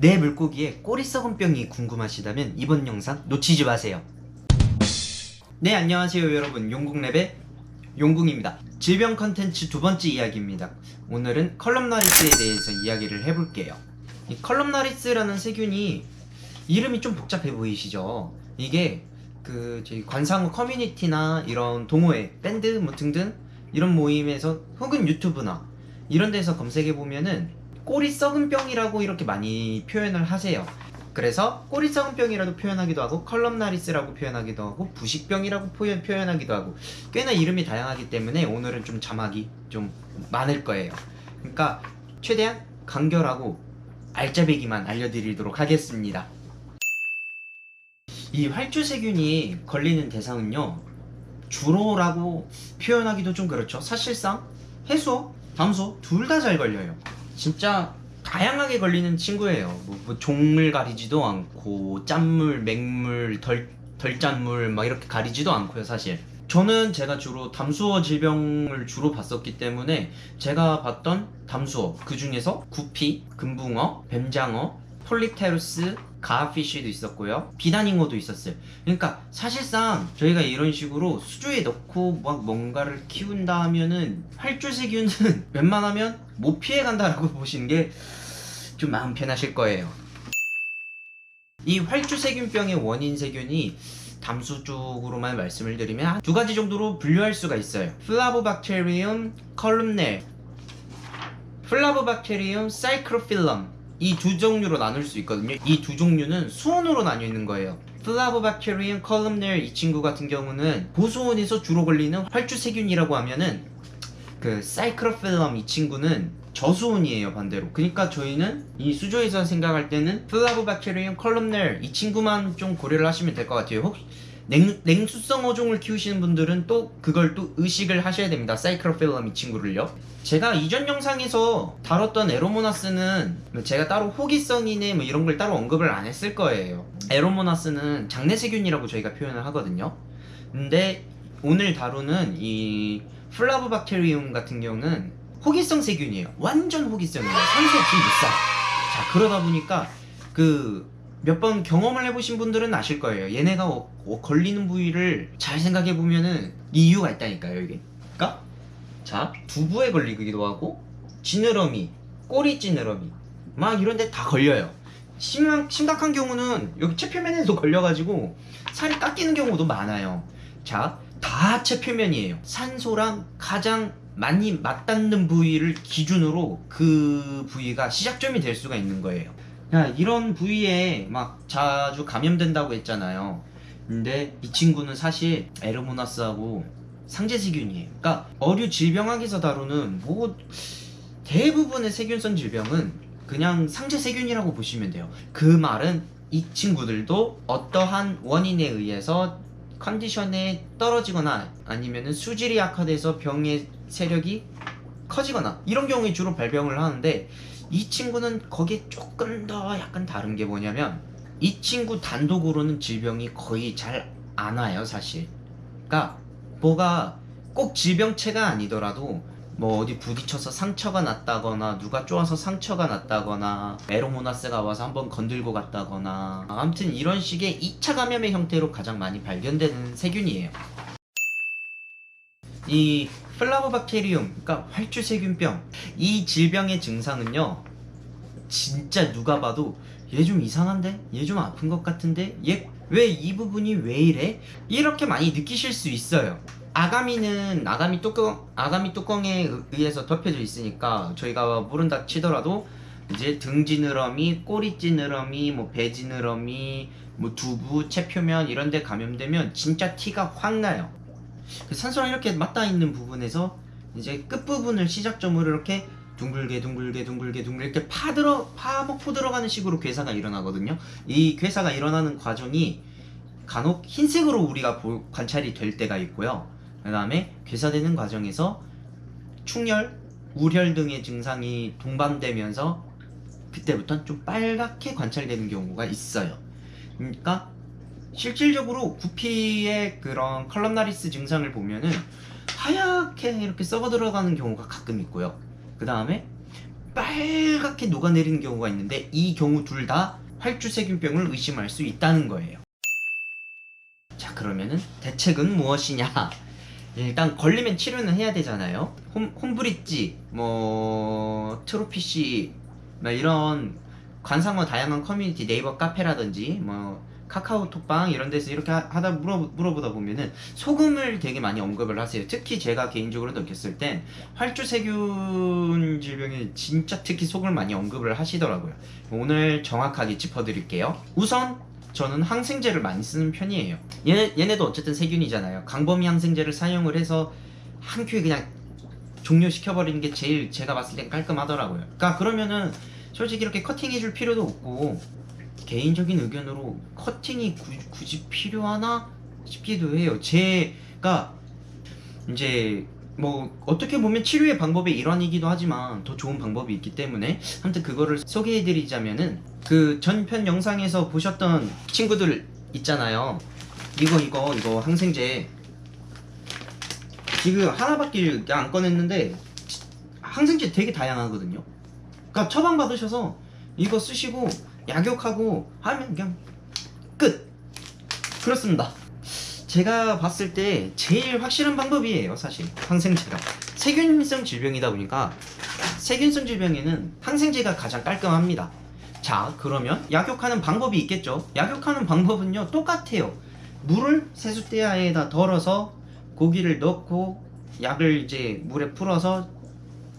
내 물고기의 꼬리 썩은 병이 궁금하시다면 이번 영상 놓치지 마세요. 네 안녕하세요 여러분 용궁랩의 용궁입니다. 질병 컨텐츠 두 번째 이야기입니다. 오늘은 컬럼나리스에 대해서 이야기를 해볼게요. 이 컬럼나리스라는 세균이 이름이 좀 복잡해 보이시죠? 이게 그 저희 관상어 커뮤니티나 이런 동호회, 밴드 뭐 등등 이런 모임에서 혹은 유튜브나 이런 데서 검색해 보면은 꼬리 썩은 병이라고 이렇게 많이 표현을 하세요. 그래서 꼬리 썩은 병이라도 표현하기도 하고 컬럼나리스라고 표현하기도 하고 부식병이라고 표현, 표현하기도 하고 꽤나 이름이 다양하기 때문에 오늘은 좀 자막이 좀 많을 거예요. 그러니까 최대한 간결하고 알짜배기만 알려드리도록 하겠습니다. 이 활주세균이 걸리는 대상은요 주로라고 표현하기도 좀 그렇죠. 사실상 해수, 담수 둘다 잘 걸려요. 진짜 다양하게 걸리는 친구예요. 뭐, 뭐 종을 가리지도 않고 짠물, 맹물, 덜, 덜짠물 막 이렇게 가리지도 않고요, 사실. 저는 제가 주로 담수어 질병을 주로 봤었기 때문에 제가 봤던 담수어 그 중에서 구피, 금붕어, 뱀장어, 폴립테루스, 가피쉬도 있었고요. 비단잉어도 있었어요. 그러니까 사실상 저희가 이런 식으로 수조에 넣고 막 뭔가를 키운다 하면은 활주세균은 웬만하면 못 피해간다라고 보시는 게 좀 마음 편하실 거예요. 이 활주세균병의 원인 세균이 담수 쪽으로만 말씀을 드리면 한두 가지 정도로 분류할 수가 있어요. 플라보박테리움 컬룸넬, 플라보박테리움 사이크로필럼 이 두 종류로 나눌 수 있거든요. 이 두 종류는 수온으로 나뉘어 있는 거예요. 플라보박테리움 컬룸넬 이 친구 같은 경우는 고수온에서 주로 걸리는 활주세균이라고 하면은 그 사이크로필럼 이 친구는 저수온이에요 반대로 그러니까 저희는 이 수조에서 생각할 때는 플라보박테리움 컬럼넬 이 친구만 좀 고려를 하시면 될 것 같아요 혹시 냉, 냉수성 어종을 키우시는 분들은 또 그걸 또 의식을 하셔야 됩니다 사이크로필럼 이 친구를요 제가 이전 영상에서 다뤘던 에로모나스는 제가 따로 호기성이네 뭐 이런 걸 따로 언급을 안 했을 거예요 에로모나스는 장내세균이라고 저희가 표현을 하거든요 근데 오늘 다루는 이 플라보박테리움 같은 경우는 호기성 세균이에요. 완전 호기성이에요. 산소 비무싸. 자 그러다 보니까 그 몇 번 경험을 해보신 분들은 아실 거예요. 얘네가 어- 어, 걸리는 부위를 잘 생각해 보면은 이유가 있다니까요. 이게. 그러니까 자 두부에 걸리기도 하고 지느러미, 꼬리 지느러미 막 이런데 다 걸려요. 심한, 심각한 경우는 여기 체표면에도 걸려가지고 살이 깎이는 경우도 많아요. 자, 다 하체 표면이에요. 산소랑 가장 많이 맞닿는 부위를 기준으로 그 부위가 시작점이 될 수가 있는 거예요. 야, 이런 부위에 막 자주 감염된다고 했잖아요. 근데 이 친구는 사실 에르모나스하고 상제세균이에요. 그러니까 어류 질병학에서 다루는 뭐 대부분의 세균성 질병은 그냥 상제세균이라고 보시면 돼요. 그 말은 이 친구들도 어떠한 원인에 의해서 컨디션에 떨어지거나 아니면은 수질이 약화돼서 병의 세력이 커지거나 이런 경우에 주로 발병을 하는데 이 친구는 거기에 조금 더 약간 다른 게 뭐냐면 이 친구 단독으로는 질병이 거의 잘 안 와요 사실 그러니까 뭐가 꼭 질병체가 아니더라도 뭐 어디 부딪혀서 상처가 났다거나 누가 쪼아서 상처가 났다거나 에로모나스가 와서 한번 건들고 갔다거나 아무튼 이런 식의 2차 감염의 형태로 가장 많이 발견되는 세균이에요. 이 플라보박테리움, 그러니까 활주세균병 이 질병의 증상은요 진짜 누가 봐도 얘 좀 이상한데? 얘 좀 아픈 것 같은데? 얘 왜 이 부분이 왜 이래? 이렇게 많이 느끼실 수 있어요. 아가미는 아가미 뚜껑 아가미 뚜껑에 의- 의해서 덮여져 있으니까 저희가 모른다 치더라도 이제 등 지느러미, 꼬리 지느러미, 뭐 배 지느러미, 뭐 두부, 체표면 이런 데 감염되면 진짜 티가 확 나요. 그 산소랑 이렇게 맞닿아 있는 부분에서 이제 끝부분을 시작점으로 이렇게 둥글게 둥글게 둥글게 둥글게 이렇게 파들어 파먹고 들어가는 식으로 괴사가 일어나거든요. 이 괴사가 일어나는 과정이 간혹 흰색으로 우리가 보- 관찰이 될 때가 있고요. 그 다음에 괴사되는 과정에서 충혈, 우혈 등의 증상이 동반되면서 그때부터 좀 빨갛게 관찰되는 경우가 있어요. 그러니까 실질적으로 구피의 그런 컬럼나리스 증상을 보면은 하얗게 이렇게 썩어 들어가는 경우가 가끔 있고요. 그 다음에 빨갛게 녹아내리는 경우가 있는데 이 경우 둘 다 활주세균병을 의심할 수 있다는 거예요. 자 그러면은 대책은 무엇이냐? 일단 걸리면 치료는 해야 되잖아요. 홈, 홈브릿지, 뭐 트로피시, 뭐 이런 관상어 다양한 커뮤니티 네이버 카페라든지 뭐 카카오톡방 이런 데서 이렇게 하- 하다 물어, 물어보다 보면은 소금을 되게 많이 언급을 하세요. 특히 제가 개인적으로 느꼈을 땐 활주세균 질병에 진짜 특히 소금을 많이 언급을 하시더라고요. 오늘 정확하게 짚어드릴게요. 우선 저는 항생제를 많이 쓰는 편이에요. 얘네, 얘네도 어쨌든 세균이잖아요. 강범위 항생제를 사용을 해서 한 큐에 그냥 종료시켜버리는 게 제일 제가 봤을 땐 깔끔하더라고요. 그러니까 그러면은 솔직히 이렇게 커팅해줄 필요도 없고 개인적인 의견으로 커팅이 구- 굳이 필요하나 싶기도 해요. 제가 이제 뭐 어떻게 보면 치료의 방법의 일환이기도 하지만 더 좋은 방법이 있기 때문에 아무튼 그거를 소개해드리자면은 그 전편 영상에서 보셨던 친구들 있잖아요. 이거 이거 이거 항생제 지금 하나밖에 안 꺼냈는데 항생제 되게 다양하거든요. 그러니까 처방 받으셔서 이거 쓰시고 약욕하고 하면 그냥 끝. 그렇습니다. 제가 봤을 때 제일 확실한 방법이에요, 사실 항생제가 세균성 질병이다 보니까 세균성 질병에는 항생제가 가장 깔끔합니다. 자, 그러면 약욕하는 방법이 있겠죠? 약욕하는 방법은요 똑같아요. 물을 세숫대야에다 덜어서 고기를 넣고 약을 이제 물에 풀어서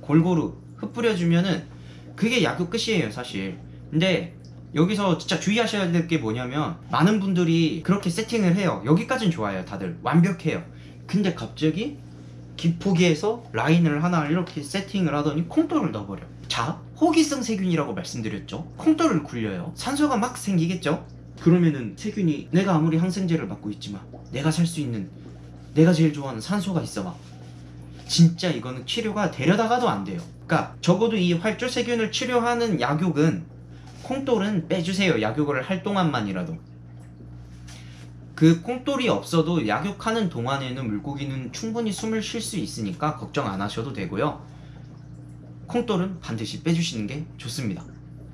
골고루 흩뿌려주면은 그게 약효 끝이에요 사실 근데 여기서 진짜 주의하셔야 될 게 뭐냐면 많은 분들이 그렇게 세팅을 해요. 여기까진 좋아요 다들. 완벽해요. 근데 갑자기 기포기에서 라인을 하나 이렇게 세팅을 하더니 콩돌을 넣어버려. 자 호기성 세균이라고 말씀드렸죠? 콩돌을 굴려요. 산소가 막 생기겠죠? 그러면은 세균이 내가 아무리 항생제를 맞고 있지만 내가 살 수 있는 내가 제일 좋아하는 산소가 있어봐. 진짜 이거는 치료가 데려다가도 안 돼요. 그러니까 적어도 이 활주세균을 치료하는 약욕은 콩돌은 빼주세요. 약욕을 할 동안만이라도. 그 콩돌이 없어도 약욕하는 동안에는 물고기는 충분히 숨을 쉴 수 있으니까 걱정 안 하셔도 되고요. 콩돌은 반드시 빼주시는 게 좋습니다.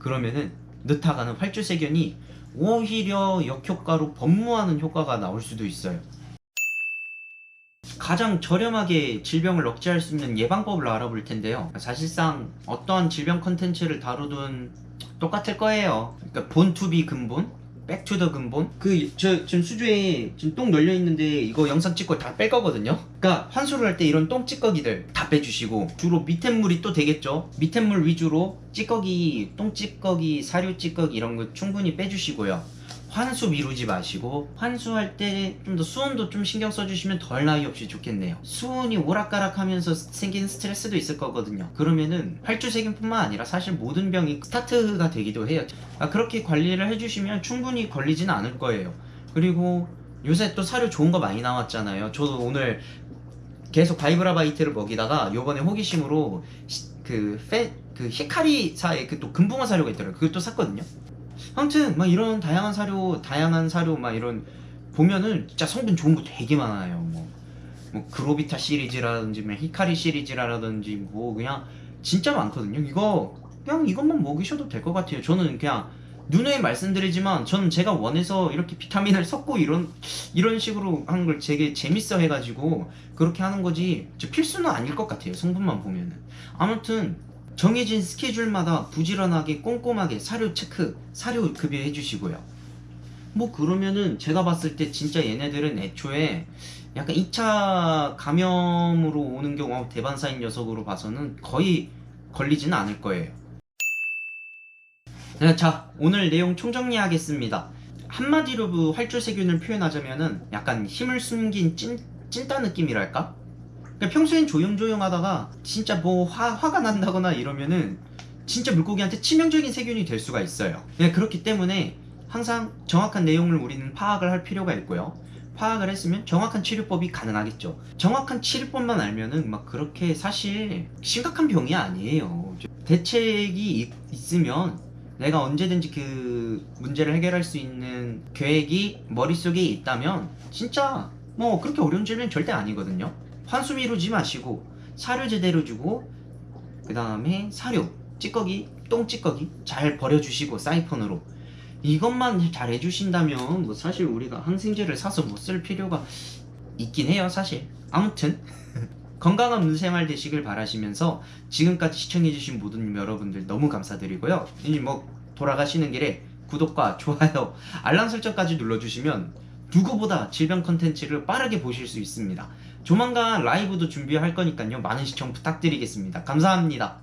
그러면은 늦다가는 활주세균이 오히려 역효과로 범무하는 효과가 나올 수도 있어요. 가장 저렴하게 질병을 억제할 수 있는 예방법을 알아볼 텐데요. 사실상 어떠한 질병 컨텐츠를 다루든 똑같을 거예요. 그러니까 본투비 근본, 백투더 근본. 그 저 지금 수조에 지금 똥 널려 있는데 이거 영상 찍고 다 뺄 거거든요. 그러니까 환수를 할 때 이런 똥 찌꺼기들 다 빼주시고 주로 밑에 물이 또 되겠죠. 밑에 물 위주로 찌꺼기, 똥 찌꺼기, 사료 찌꺼기 이런 거 충분히 빼주시고요. 환수 미루지 마시고 환수할 때 좀 더 수온도 좀 신경 써주시면 덜 나이 없이 좋겠네요. 수온이 오락가락 하면서 생기는 스트레스도 있을 거거든요. 그러면은 활주세균 뿐만 아니라 사실 모든 병이 스타트가 되기도 해요. 아, 그렇게 관리를 해주시면 충분히 걸리지는 않을 거예요. 그리고 요새 또 사료 좋은 거 많이 나왔잖아요. 저도 오늘 계속 바이브라바이트를 먹이다가 요번에 호기심으로 시- 그, 페, 그 히카리사의 그 또 금붕어 사료가 있더라고요. 그것도 샀거든요. 아무튼 막 이런 다양한 사료, 다양한 사료 막 이런 보면은 진짜 성분 좋은 거 되게 많아요. 뭐, 뭐 그로비타 시리즈라든지 뭐 히카리 시리즈라든지 뭐 그냥 진짜 많거든요. 이거 그냥 이것만 먹이셔도 될 것 같아요. 저는 그냥 누누이 말씀드리지만 저는 제가 원해서 이렇게 비타민을 섞고 이런 이런 식으로 하는 걸 되게 재밌어 해가지고 그렇게 하는 거지 저 필수는 아닐 것 같아요. 성분만 보면은 아무튼 정해진 스케줄마다 부지런하게 꼼꼼하게 사료 체크, 사료 급여해 주시고요. 뭐 그러면은 제가 봤을 때 진짜 얘네들은 애초에 약간 2차 감염으로 오는 경우 대반사인 녀석으로 봐서는 거의 걸리지는 않을 거예요. 네, 자, 오늘 내용 총정리하겠습니다. 한마디로 그 활주세균을 표현하자면은 약간 힘을 숨긴 찐, 찐따 느낌이랄까? 그러니까 평소엔 조용조용 하다가 진짜 뭐 화, 화가 난다거나 이러면은 진짜 물고기한테 치명적인 세균이 될 수가 있어요. 그냥 그렇기 때문에 항상 정확한 내용을 우리는 파악을 할 필요가 있고요. 파악을 했으면 정확한 치료법이 가능하겠죠. 정확한 치료법만 알면은 막 그렇게 사실 심각한 병이 아니에요. 대책이 있- 있으면 내가 언제든지 그 문제를 해결할 수 있는 계획이 머릿속에 있다면 진짜 뭐 그렇게 어려운 질문 절대 아니거든요. 환수 미루지 마시고 사료 제대로 주고 그 다음에 사료 찌꺼기, 똥찌꺼기 잘 버려주시고 사이펀으로. 이것만 잘 해주신다면 뭐 사실 우리가 항생제를 사서 못 쓸 필요가 있긴 해요 사실. 아무튼 건강한 문생활 되시길 바라시면서 지금까지 시청해주신 모든 여러분들 너무 감사드리고요. 이제 뭐 돌아가시는 길에 구독과 좋아요 알람 설정까지 눌러주시면 누구보다 질병 컨텐츠를 빠르게 보실 수 있습니다 조만간 라이브도 준비할 거니까요. 많은 시청 부탁드리겠습니다. 감사합니다